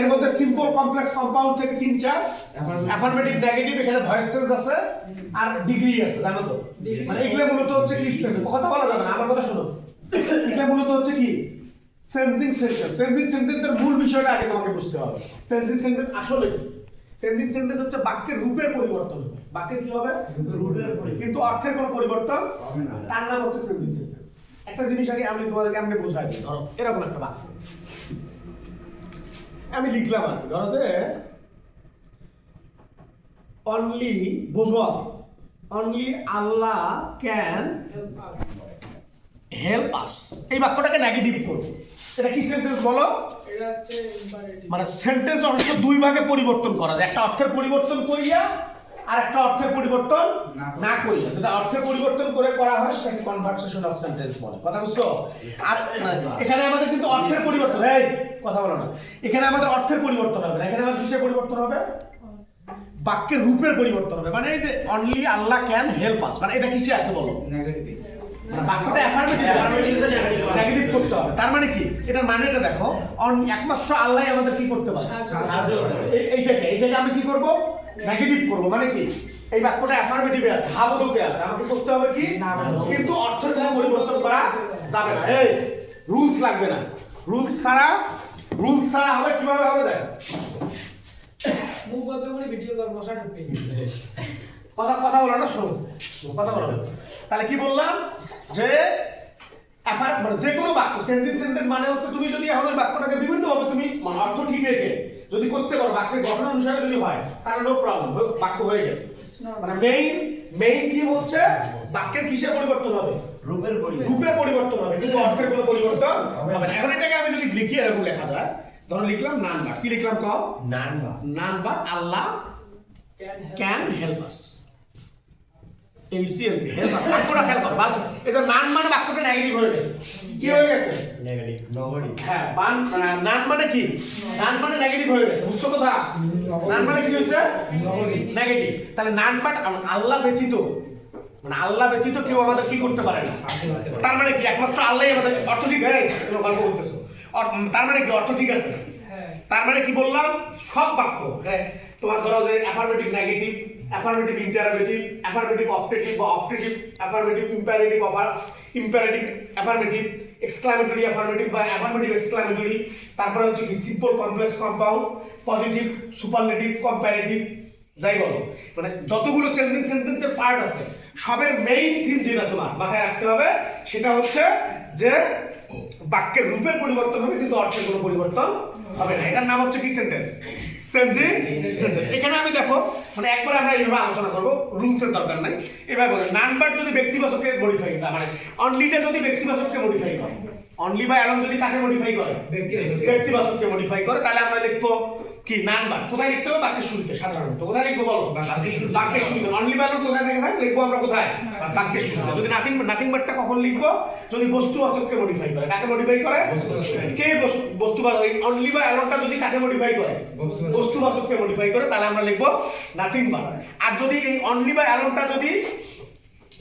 এর মধ্যে simple complex compound থেকে তিন চার। অ্যাফার্মেটিভ নেগেটিভ এখানে ভয়েস সেন্স আছে আর ডিগ্রি আছে জানো তো? মানে এগুলো মূলত হচ্ছে কি কথা বলা যাবে না আমার কথা শোনো। এটা মূলত হচ্ছে কি? সেন্সিং সেন্টেন্স সেন্সিং সেন্টেন্সের মূল বিষয়টা আগে তোমাকে বুঝতে হবে। সেন্সিং সেন্টেন্স আসলে কি? সেন্সিং সেন্টেন্স হচ্ছে বাক্যের রূপের পরিবর্তন। হবে বাক্যের কি হবে? রূপের কিন্তু অর্থের কোনো পরিবর্তন হবে না। তার নাম হচ্ছে সেন্সিং সেন্টেন্স একটা জিনিস আগে আমি তোমাদেরকে আমি বোঝাই দিই ধরো এরকম একটা বাক্য। আমি লিখলাম আর কি ধরো যে অনলি বোঝো only Allah can help us এই বাক্যটাকে নেগেটিভ করব এটা কি সেন্টেন্স বলো? মানে সেন্টেন্স অংশ দুই ভাগে পরিবর্তন করা যায়। একটা অর্থের পরিবর্তন করিয়া আর একটা অর্থের পরিবর্তন না করিয়া। যেটা অর্থের পরিবর্তন করে করা হয় সেটাকে কনভার্সেশন অফ সেন্টেন্স বলে। কথা বুঝছ? আর এখানে আমাদের কিন্তু অর্থের পরিবর্তন। এই কথা বলো না। এখানে আমাদের অর্থের পরিবর্তন হবে না এখানে আমাদের কিসের পরিবর্তন হবে? বাক্যের রূপের পরিবর্তন হবে মানে এই যে only Allah can help us মানে এটা কিসে আছে বলো? মানে বাক্যটা অ্যাফার্মেটিভ নেগেটিভ করতে হবে। তার মানে কি? এটার মানেটা দেখো একমাত্র আল্লাহ আমাদের কি করতে পারে? এইটাকে এইটাকে আমি কি করব? নেগেটিভ করব মানে কি? এই বাক্যটা অ্যাফার্মেটিভে আছে হাবুদুকে আছে। আমাকে করতে হবে কি। কিন্তু অর্থের কোনো পরিবর্তন করা যাবে না। এই রুলস লাগবে না। রুলস ছাড়া রুলস ছাড়া হবে কীভাবে হবে দেখ। মুখ বন্ধ করে ভিডিও কর মশা ঢুকবে। কথা কথা বলো না শোনো। কথা বলো তাহলে কি বললাম? যে এফার মানে যে কোনো বাক্য সেন্টেন্স সেন্টেন্স মানে হচ্ছে তুমি যদি এখন ওই বাক্যটাকে বিভিন্ন ভাবে তুমি মানে অর্থ ঠিক রেখে যদি করতে পারো বাক্যের গঠন অনুসারে যদি হয় তাহলে নো প্রবলেম বাক্য হয়ে গেছে। মানে মেইন মেইন কি হচ্ছে? বাক্যের কিসের পরিবর্তন হবে? রূপের পরিবর্তন। রূপের পরিবর্তন হবে কিন্তু অর্থের কোনো পরিবর্তন হবে না। এখন এটাকে আমি যদি লিখি এরকম লেখা যায়। ধরো লিখলাম নান বা কি লিখলাম কও? নান বা নান বা Allah can help us. HCLP help us. বাক্যটা খেয়াল করো বাক্য এই যে নান মানে বাক্যটা নেগেটিভ হয়ে গেছে। কি হয়ে গেছে? নেগেটিভ নগরী হ্যাঁ বান নান মানে কি? নান মানে নেগেটিভ হয়ে গেছে বুঝছ কথা? নান মানে কি হয়েছে? নেগেটিভ তাহলে নান বাট আল্লাহ ব্যতীত মানে আল্লাহ ব্যতীত কেউ আমাদের কি করতে পারে না। তার মানে কি? একমাত্র আল্লাহই আমাদের অর্থ ঠিক হ্যাঁ কোনো গল্প করতেছো তার মানে কি? অর্থ ঠিক আছে? তার মানে কি বললাম? সব বাক্য হ্যাঁ? তোমার ধরো যে affirmative negative affirmative interrogative affirmative optative বা optative affirmative imperative offer imperative affirmative exclamatory affirmative বা অ্যাফার্মেটিভ এক্সক্লামেটরি তারপরে হচ্ছে কি simple complex compound positive superlative comparative যাই বলো। মানে যতগুলো চেঞ্জিং সেন্টেন্সের পার্ট আছে সবের মেইন থিম যেটা তোমার মাথায় রাখতে হবে সেটা হচ্ছে যে বাক্যের রূপের পরিবর্তন হবে কিন্তু অর্থের কোনো পরিবর্তন হবে না। এটার নাম হচ্ছে কি সেন্টেন্স সেন্টেন্স এখানে আমি দেখো মানে একবার আমরা এইভাবে আলোচনা করব রুলসের দরকার নাই। এভাবে বলে নাম্বার যদি ব্যক্তিবাচককে মডিফাই করে মানে অনলিটা যদি ব্যক্তিবাচককে মডিফাই করে অনলি বা অ্যালন যদি কাকে মডিফাই করে। ব্যক্তিবাচককে। মডিফাই করে তাহলে আমরা লিখব কি নাম্বার? কোথায় লিখতে হবে? বাক্যের শুরুতে সাধারণত। কোথায় লিখব বলো? বাক্যের শুরুতে। বাক্যের শুরুতে। অনলি বা অ্যালন কোথায় দেখে থাকে লিখব আমরা কোথায়? বাক্যের শুরুতে। যদি নাথিং নাথিং বাটটা কখন লিখব? যদি বস্তুবাচককে মডিফাই করে। কাকে মডিফাই করে? কে বস্তু- বস্তুবাচক ওই অনলি বা অ্যালনটা যদি কাকে মডিফাই করে? বস্তুবাচক। বস্তুবাচককে মডিফাই করে তাহলে আমরা লিখব নাথিং বাট আর যদি এই অনলি বা অ্যালনটা যদি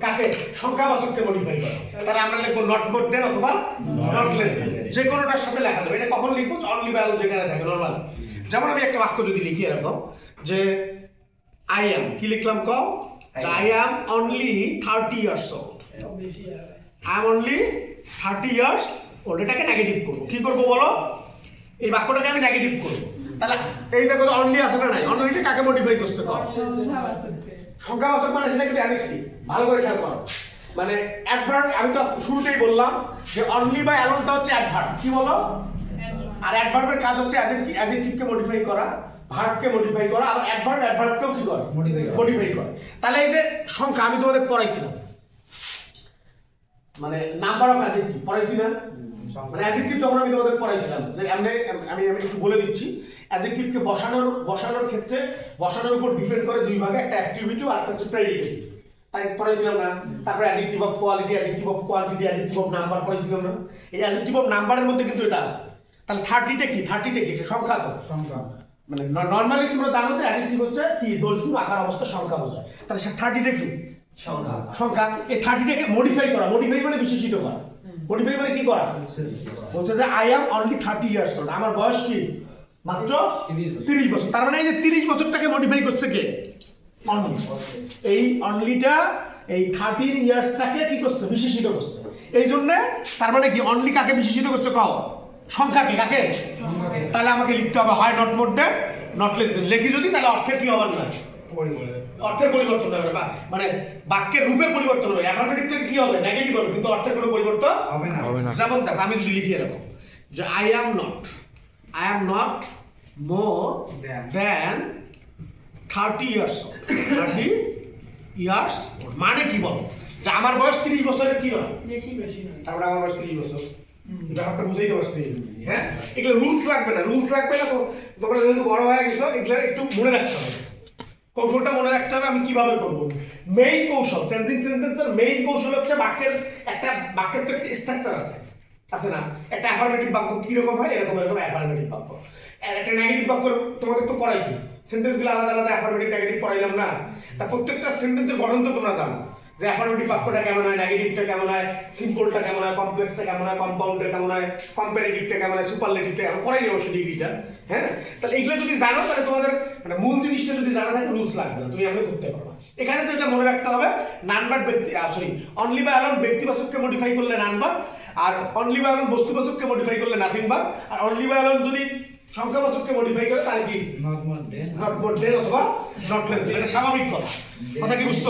কাকে? সংখ্যাবাচককে মডিফাই করে তাহলে আমরা লিখব নট মোর দেন অথবা নট লেস যে কোনোটার সাথে লেখা যাবে। এটা কখন লিখব? অনলি বা অ্যালন যেখানে থাকে নরমাল যেমন আমি একটা বাক্য যদি লিখি এরকম যে আই অ্যাম কি লিখলাম কও? I am only thirty years old I am only thirty years old এটাকে নেগেটিভ করব। কি করব বলো? এই বাক্যটাকে আমি নেগেটিভ করব। তাহলে এই দেখো অনলি আছে না নাই? অনলিটা কাকে মডিফাই করছে কর সংখ্যাবাচক মানে সেটা কিন্তু অ্যাডিক্টিভ ভালো করে খেয়াল করো। মানে আমি তো শুরুতেই বললাম যে অনলি বা অ্যালোনটা হচ্ছে অ্যাডভার্ট কি বলো? আর অ্যাডভার্বের কাজ হচ্ছে অ্যাডজেক্টিভকে মডিফাই করা ভার্বকে মডিফাই করা আর অ্যাডভার্ব অ্যাডভার্বকেও কি করে। মডিফাই করে। তাহলে এই যে সংখ্যা আমি তোমাদের পড়াইছিলাম। মানে নাম্বার অফ অ্যাডজেক্টিভ পড়াইছি না মানে অ্যাডজেক্টিভ যখন আমি তোমাদের পড়াইছিলাম যে আমি আমি আমি একটু বলে দিচ্ছি। অ্যাডজেক্টিভকে বসানোর বসানোর ক্ষেত্রে বসানোর উপর ডিপেন্ড করে দুই ভাগে একটা অ্যাক্টিভিটি আর একটা হচ্ছে প্রেডিকেটিভ তাই পড়াইছিলাম না। তারপরে adjective of quality adjective of quantity adjective of number পড়াইছিলাম না। এই অ্যাডজেক্টিভ অফ নাম্বারের মধ্যে কিন্তু এটা আছে। তাহলে থার্টিটা কি? থার্টিটা কি? সংখ্যা তো? সংখ্যা। মানে নর্মালি তোমরা জানো যে অ্যাডজেক্টিভ হচ্ছে কি? দোষগুলো আকার অবস্থা সংখ্যা বোঝায়। তাহলে সে থার্টিটা কি? সংখ্যা। সংখ্যা। এই থার্টিটাকে মডিফাই করা। মডিফাই মানে বিশেষিত করা। মডিফাই মানে কি করা? বলছে যে I am only thirty years old আমার বয়স কি? মাত্র তিরিশ বছর। তার মানে এই যে তিরিশ বছরটাকে মডিফাই করছে কে? অনলি এই অনলিটা এই থার্টিন ইয়ার্সটাকে কি করছে? বিশেষিত করছে। এই জন্য তার মানে কি? অনলি কাকে বিশেষিত করছে? কও? সংখ্যাকে কাকে? তাহলে আমাকে লিখতে হবে হয় not more than not less than লেখি যদি তাহলে অর্থের কি হবার না? অর্থের পরিবর্তন হবে বা মানে বাক্যের রূপের পরিবর্তন হবে। অ্যাফার্মেটিভ থেকে কি হবে? নেগেটিভ হবে কিন্তু অর্থের কোনো পরিবর্তন হবে না। যেমন দেখো আমি যদি লিখি এরকম যে I am not I am not more. Than thirty years thirty years মানে কি বলো? যে আমার বয়স তিরিশ বছরের কি হয়? বেশি বেশি তারপরে আমার বয়স তিরিশ বছর। ব্যাপারটা পারছি হ্যাঁ? এগুলো রুলস লাগবে না। রুলস লাগবে না তো তোমরা যেহেতু বড় হয়ে গেছো এগুলো একটু মনে রাখতে হবে। কৌশলটা মনে রাখতে হবে আমি কীভাবে করব। মেইন কৌশল চেঞ্জিং সেন্টেন্সের মেইন কৌশল হচ্ছে বাক্যের একটা বাক্যের তো একটা স্ট্রাকচার আছে। আছে না? একটা অ্যাফার্মেটিভ বাক্য কি রকম হয়? এরকম এরকম অ্যাফার্মেটিভ বাক্য। আর একটা নেগেটিভ বাক্য তোমাদের তো পড়াইছি। সেন্টেন্সগুলো আলাদা আলাদা অ্যাফার্মেটিভ নেগেটিভ পড়াইলাম না। তা প্রত্যেকটা সেন্টেন্সের গঠন তো তোমরা জানো। যে অ্যাফার্মেটিভ বাক্যটা কেমন হয় নেগেটিভটা কেমন হয় সিম্পলটা কেমন হয় কমপ্লেক্সটা কেমন হয় কম্পাউন্ডটা কেমন হয় কম্পারেটিভটা কেমন হয় সুপারলেটিভটা কেমন পড়াইনি অবশ্য ডিগ্রিটা হ্যাঁ? তাহলে এগুলো যদি জানো, তাহলে তোমাদের মানে মূল জিনিসটা যদি জানা থাকে রুলস লাগবে না, তুমি এমনি করতে পারবে এখানে যেটা মনে রাখতে হবে নানবার ব্যক্তি সরি অনলি বা অ্যালন ব্যক্তিবাচককে মডিফাই করলে নানবার আর অনলি বা অ্যালন বস্তুবাচককে মডিফাই করলে নাথিং বার আর অনলি বা অ্যালন যদি সংখ্যাবাচককে মডিফাই করে তাহলে কি? নট মোর দেন দেন অথবা নট লেস এটা স্বাভাবিক কথা। কথা কি বুঝছ?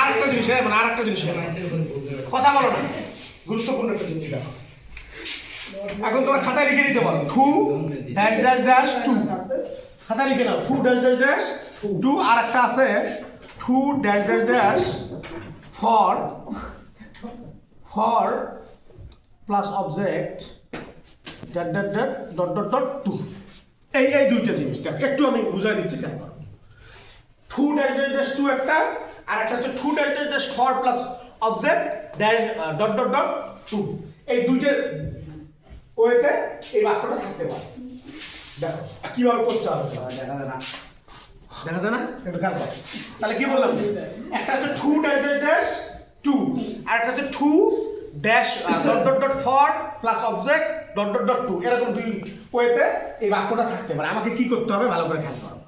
আর একটা জিনিস হ্যাঁ, মানে আর একটা জিনিস। কথা বলো না। গুরুত্বপূর্ণ একটা জিনিস দেখো। এখন তোমরা খাতায় লিখে দিতে পারো। Too dash dash dash to খাতায় লিখে নাও। Too dash dash dash to আর একটা আছে। Too dash dash dash for for plus object dot dot dot dot dot dot to. এই এই দুইটা জিনিস দেখো একটু আমি বুঝাই দিচ্ছি কেন too dash dash dash to একটা আর একটা হচ্ছে too dash dash dash for plus object dash dot dot dot to এই দুইটার ওয়েতে এই বাক্যটা থাকতে পারে। দেখো কীভাবে করতে হবে? দেখা যায় না। দেখা যায় না? একটু খেয়াল করো। তাহলে কি বললাম? একটা হচ্ছে too dash dash dash to আর একটা হচ্ছে too dash dot dot dot for plus object dot dot dot to এরকম দুই ওয়েতে এই বাক্যটা থাকতে পারে। আমাকে কি করতে হবে? ভালো করে খেয়াল করো।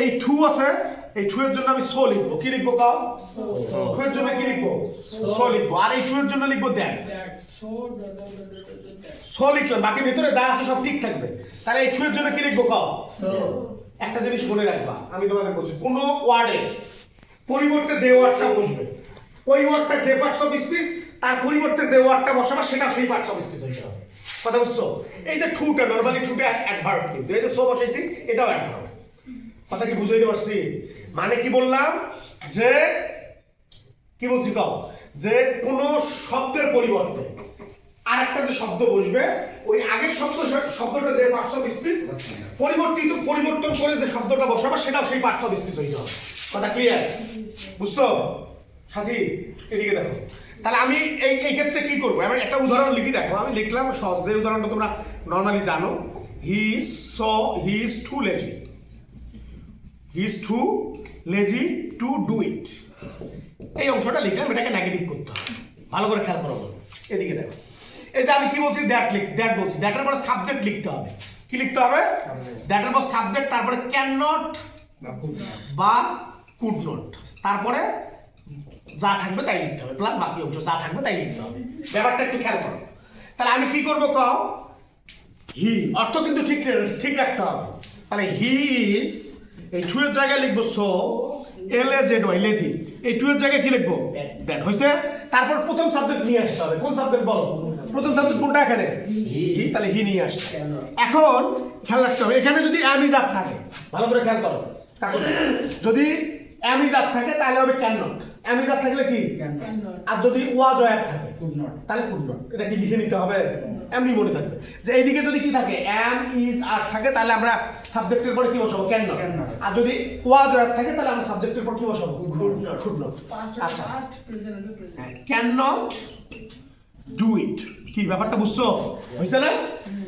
এই টু আছে এই এর জন্য আমি সো লিখব। কি লিখব কাও? টু এর জন্য কি লিখব? সো লিখব। আর এই টু এর জন্য লিখব দ্যাট সো লিখলাম। বাকি ভিতরে যা আছে সব ঠিক থাকবে। তাহলে এই টু এর জন্য কি লিখব কাও? একটা জিনিস মনে রাখবা। আমি তোমাদের বলছি কোন ওয়ার্ডে পরিবর্তে যে ওয়ার্ডটা বসবে ওই ওয়ার্ডটা যে পার্টস অফ স্পিচ তার পরিবর্তে যে ওয়ার্ডটা বসাবা সেটা সেই পার্টস অফ স্পিচ হবে কথা বুঝছ? এই যে টুটা নরমালি টুটা অ্যাডভার্ব কিন্তু। এই যে সো বসাইছি, এটাও অ্যাডভার্ব কথা কি বুঝাইতে পারছি? মানে কি বললাম? যে, কি বলছি কও? যে কোন শব্দের পরিবর্তে আর একটা যে শব্দ বসবে, ওই আগের শব্দ শব্দটা যে অফ স্পিচ পরিবর্তিত, পরিবর্তন করে যে শব্দটা বসাবা, সেটাও সেই অফ স্পিচ হইতে হবে। কথা ক্লিয়ার বুঝছ? সাথী, এদিকে দেখো। তাহলে আমি এই এই ক্ষেত্রে কি করব? আমি একটা উদাহরণ লিখি দেখো। আমি লিখলাম সহজ যে উদাহরণটা তোমরা নর্মালি জানো। He's he is too lazy he is too lazy to do it এই অংশটা লিখলাম এটাকে নেগেটিভ করতে হবে। ভালো করে খেয়াল করো। এদিকে দেখো। এই যে আমি কি বলছি? দ্যাট লিখ দ্যাট বলছি। দ্যাটের পরে সাবজেক্ট লিখতে হবে। কি লিখতে হবে? দ্যাটের পর সাবজেক্ট তারপরে ক্যান নট বা কুড নট তারপরে যা থাকবে তাই লিখতে হবে প্লাস বাকি অংশ যা থাকবে তাই লিখতে হবে। ব্যাপারটা একটু খেয়াল করো। তাহলে আমি কি করব কও? হি অর্থ কিন্তু ঠিক ঠিক রাখতে হবে। তাহলে হি ইজ এই টু এর জায়গায় লিখব so L A Z Y lazy এই টু এর জায়গায় কি লিখব? দ্যাট হয়েছে তারপর প্রথম সাবজেক্ট নিয়ে আসতে হবে। কোন সাবজেক্ট বলো? প্রথম সাবজেক্ট কোনটা এখানে? হি তাহলে হি নিয়ে আসতে এখন খেয়াল রাখতে হবে এখানে যদি আমি অ্যামিজাত থাকে ভালো করে খেয়াল করো। যদি অ্যামিজাত থাকে তাহলে হবে ক্যান নট অ্যামিজাত থাকলে কি? আর যদি ওয়াজ অ্যাপ থাকে কুড নট তাহলে কুড নট এটা কি লিখে নিতে হবে? এমনি মনে থাকবে। যে এইদিকে যদি কি থাকে অ্যাম ইজ আর থাকে তাহলে আমরা সাবজেক্টের পরে কি বসাবো? ক্যান নট আর যদি ওয়াজ অ্যাপ থাকে তাহলে আমরা সাবজেক্টের পর কি বসাবো? Could not. শুড নট আচ্ছা। ক্যান নট ডু ইট কি ব্যাপারটা বুঝছ? হয়েছে না?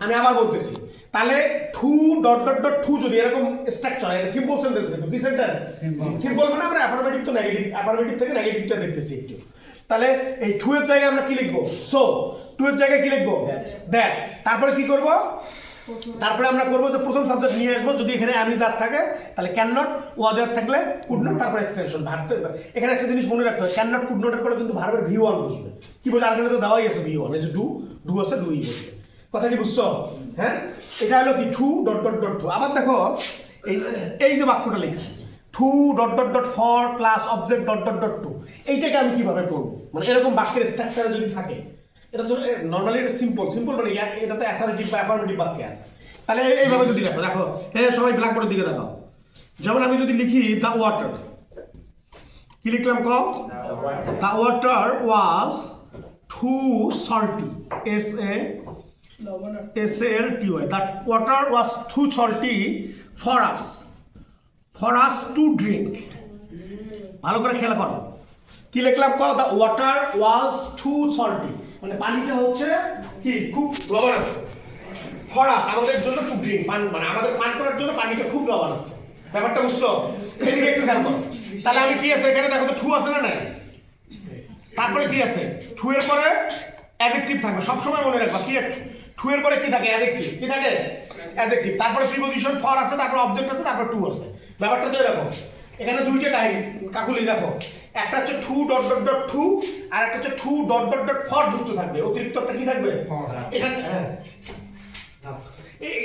আমি আবার বলতেছি। তাহলে too dot dot dot to যদি এরকম স্ট্রাকচার এটা সিম্পল সেন্টেন্স কিন্তু কি সেন্টেন্স সিম্পল মানে আমরা অ্যাফার্মেটিভ তো নেগেটিভ অ্যাফার্মেটিভ থেকে নেগেটিভটা দেখতেছি একটু। তাহলে এই টু এর জায়গায় আমরা কি লিখব? সো টু এর জায়গায় কি লিখব? দ্যাট তারপরে কি করব? তারপরে আমরা করব যে প্রথম সাবজেক্ট নিয়ে আসব যদি এখানে আমি জাত থাকে তাহলে ক্যান নট ওয়াজ থাকলে কুড নট তারপরে এক্সটেনশন ভার্ব এখানে একটা জিনিস মনে রাখতে হবে ক্যান নট কুড নটের পরে কিন্তু ভার্বের ভি ওয়ান বসবে। কি বলে আর তো দেওয়াই আছে ভি ওয়ান এই যে ডু ডু আছে ডুই বসবে। কথা কি বুঝছ? হ্যাঁ? এটা হলো কি too dot dot dot to আবার দেখো এই এই যে বাক্যটা লিখছি too dot dot dot for plus object dot dot dot to এইটাকে আমি কীভাবে করব? মানে এরকম বাক্যের স্ট্রাকচারে যদি থাকে এটা তো নর্মালি এটা সিম্পল সিম্পল মানে এটা তো অ্যাসারেটিভ বা অ্যাফার্মেটিভ বাক্যে আছে। তাহলে এইভাবে যদি দেখো দেখো হ্যাঁ সবাই ব্ল্যাকবোর্ডের দিকে দেখো যেমন আমি যদি লিখি দ্য ওয়াটার কি লিখলাম কও? The water was too salty S A লবণ S A L T Y. That water was too salty for us. For us to drink. ভালো করে খেলা করো। কি লিখলাম কো? The water was too salty মানে পানিটা হচ্ছে কি? খুব লবণাক্ত। ফর আস আমাদের জন্য টু ড্রিঙ্ক পান মানে আমাদের পান করার জন্য পানিটা খুব লবণাক্ত। ব্যাপারটা বুঝছ? এদিকে একটু খেয়াল করো। তাহলে আমি কি আছে এখানে? দেখো তো টু আছে না নাই? তারপরে কি আছে? টু এর পরে অ্যাডজেক্টিভ থাকবে। সবসময় মনে রাখবা, কি টু এর পরে কি থাকে? অ্যাডজেক্টিভ কি থাকে? অ্যাডজেক্টিভ তারপরে প্রিপোজিশন ফর আছে তারপর অবজেক্ট আছে তারপর টু আছে। ব্যাপারটা তো এরকম। এখানে দুইটা কাহিনী কাকুলি দেখো। একটা হচ্ছে too dot dot dot to আর একটা হচ্ছে too dot dot dot for যুক্ত থাকবে। অতিরিক্ত একটা কি থাকবে? এটা হ্যাঁ। দাও।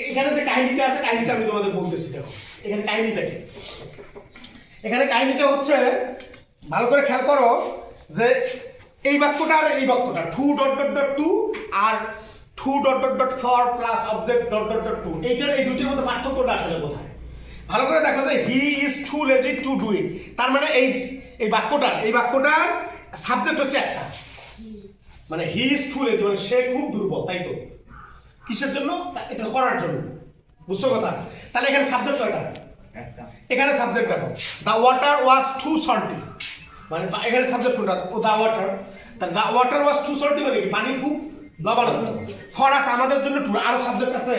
এখানে যে কাহিনীটা আছে কাহিনীটা আমি তোমাদের বলতেছি দেখো। এখানে কাহিনীটা কি? এখানে কাহিনীটা হচ্ছে ভালো করে খেয়াল করো যে এই বাক্যটা আর এই বাক্যটা too dot dot dot to R too dot dot dot for plus object dot dot dot to এইটার এই দুটির মধ্যে পার্থক্যটা আসলে কোথায়? ভালো করে দেখো যে he is too lazy to do it তার মানে এই এই বাক্যটার এই বাক্যটার সাবজেক্ট হচ্ছে একটা। মানে হি ইজ টু লেজি মানে সে খুব দুর্বল তাই তো? কিসের জন্য? এটা করার জন্য। বুঝছ কথা? তাহলে এখানে সাবজেক্ট কয়টা? এখানে সাবজেক্ট দেখো। The water was too salty মানে এখানে সাবজেক্ট কোনটা? ও the water the water was too salty মানে কি? পানি খুব লবণাক্ত ফর আস আমাদের জন্য টু আরও সাবজেক্ট আছে।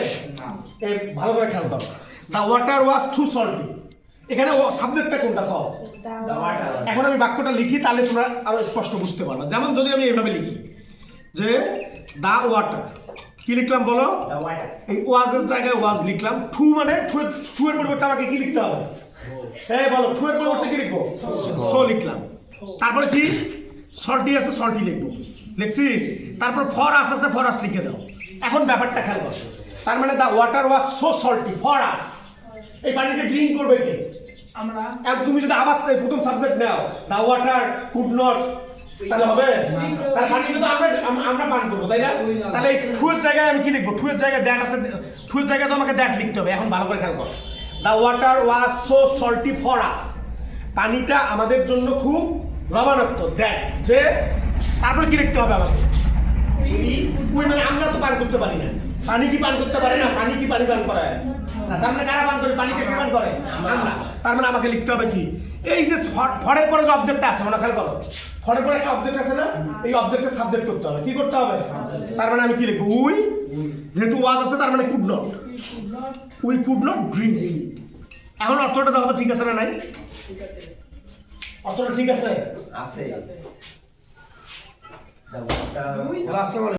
এ, ভালো করে খেয়াল করো। The water was too salty এখানে সাবজেক্টটা কোনটা water. এখন আমি বাক্যটা লিখি তাহলে তোমরা আরও স্পষ্ট বুঝতে পারবে। যেমন যদি আমি এইভাবে লিখি যে দা ওয়াটার কি লিখলাম বলো. এই ওয়াজের জায়গায় ওয়াজ লিখলাম। টু মানে টু এর পরিবর্তে আমাকে কি লিখতে হবে? হ্যাঁ বলো টু এর পরিবর্তে কি লিখব? সো লিখলাম। তারপরে কি? সল্টি আছে সল্টি লিখব। লিখছি? তারপর ফর আস আছে ফর আস লিখে দাও। এখন ব্যাপারটা খেয়াল করো। তার মানে the water was so salty for us. এই পানিটা ড্রিঙ্ক করবে কে? আমরা আর তুমি যদি আবার প্রথম সাবজেক্ট নাও দা ওয়াটার কুড নট তাহলে হবে? তার পানি কিন্তু আমরা আমরা পান করব তাই না? তাহলে এই ঠুয়ের জায়গায় আমি কি লিখব? ঠুয়ের জায়গায় দ্যাট আছে ঠুয়ের জায়গায় তো আমাকে দ্যাট লিখতে হবে এখন ভালো করে খেয়াল করো। The water was so salty for us পানিটা আমাদের জন্য খুব লবণাক্ত দ্যাট যে তারপরে কি লিখতে হবে আমাকে? ওই মানে আমরা তো পান করতে পারি না। পানি কি পান করতে পারে না? পানি কি পানি পান করে না তার মানে কারা পান করে? পানি কে পান করে? আমরা। তার মানে আমাকে লিখতে হবে কি? এই যে ফর- ফরের পরে যে অবজেক্টটা আছে মনে খেয়াল করো। ফরের পরে একটা অবজেক্ট আছে না? এই অবজেক্টের সাবজেক্ট করতে হবে। কি করতে হবে? তার মানে আমি কি লিখব? উই যেহেতু ওয়াজ আছে তার মানে could not we could not drink এখন অর্থটা দেখো তো ঠিক আছে না নাই? অর্থটা ঠিক আছে? Ase. The water.